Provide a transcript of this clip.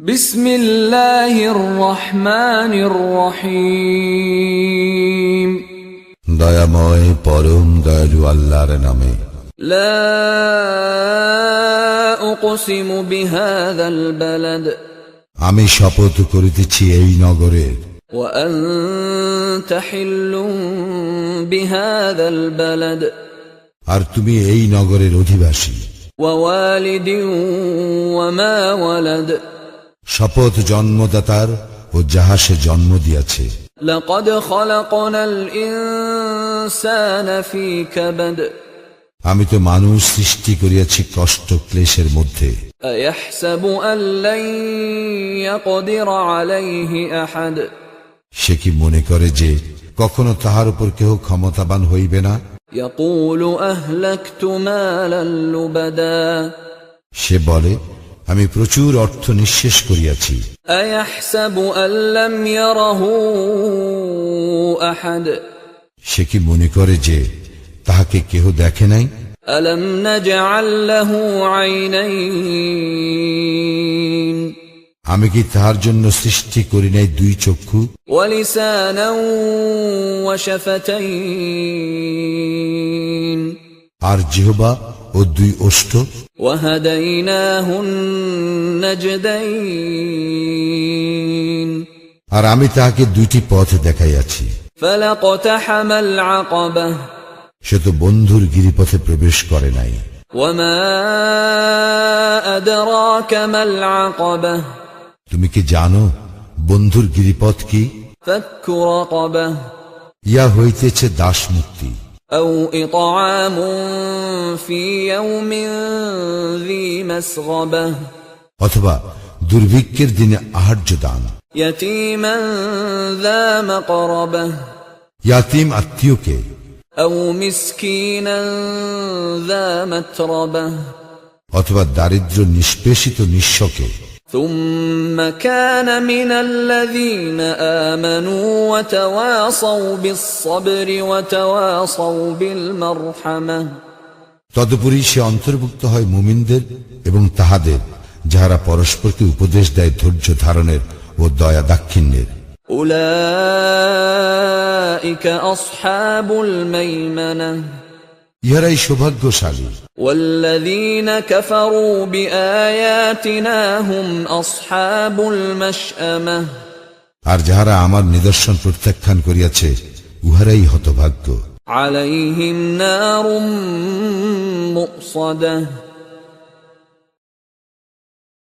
بسم الله الرحمن الرحيم দয়াময় পরম দয়ালু আল্লাহর নামে لا أقسم بهذا البلد আমি শপথ করিতেছি এই নগরের وأنت حل بهذا البلد আর তুমি এই নগরের অধিবাসী ووالد وما ولد শপথ জন্মদাতার ও যাহা সে জন্ম দিয়াছে। আমি তো মানুষ সৃষ্টি করিয়াছি কষ্ট ক্লেশের মধ্যে। সে কি মনে করে যে কখনো তাহার উপর কেহ ক্ষমতাবান হইবে না? সে বলে আমি প্রচুর অর্থ নিঃশেষ করিয়াছি। সে কি মনে করে যে তাহাকে কেহ দেখে নাই? আমি কি তাহার জন্য সৃষ্টি করি নাই দুই চক্ষু? আর জিহবা ও দুই ওষ্ঠ আর আমি তাহাকে দুইটি পথ দেখাইয়াছি। সে তো বন্ধুর গিরিপথে প্রবেশ করে নাই। তুমি কি জানো বন্ধুর গিরিপথ কি? ইয়া হইতেছে দাস মুক্তি أو إطعام في يوم ذي مسغبة অথবা দুর্ভিক্ষের দিনে আহার্য দান يتيما ذا مقربة ইয়াতিম আত্মীয়কে أو مسكينا ذا متربة অথবা দারিদ্র নিষ্পেষিত নিঃস্বকে ثم كان من الذين آمنوا وتواصوا بالصبر وتواصوا بالمرحمة তদুপরি সে অন্তর্ভুক্ত হয় মুমিনদের এবং তাহাদের যাহারা পরস্পরকে উপদেশ দেয় ধৈর্য ধারণের ও দয়া দাক্ষিণ্যের أولئك أصحاب الميمنة ইহারাই সৌভাগ্যশালী والذين كفروا بآياتنا هم أصحاب المشأمة আর যাহারা আমার নিদর্শন প্রত্যাখ্যান করিয়াছে উহারাই হতভাগ্য عليهم نار مؤصده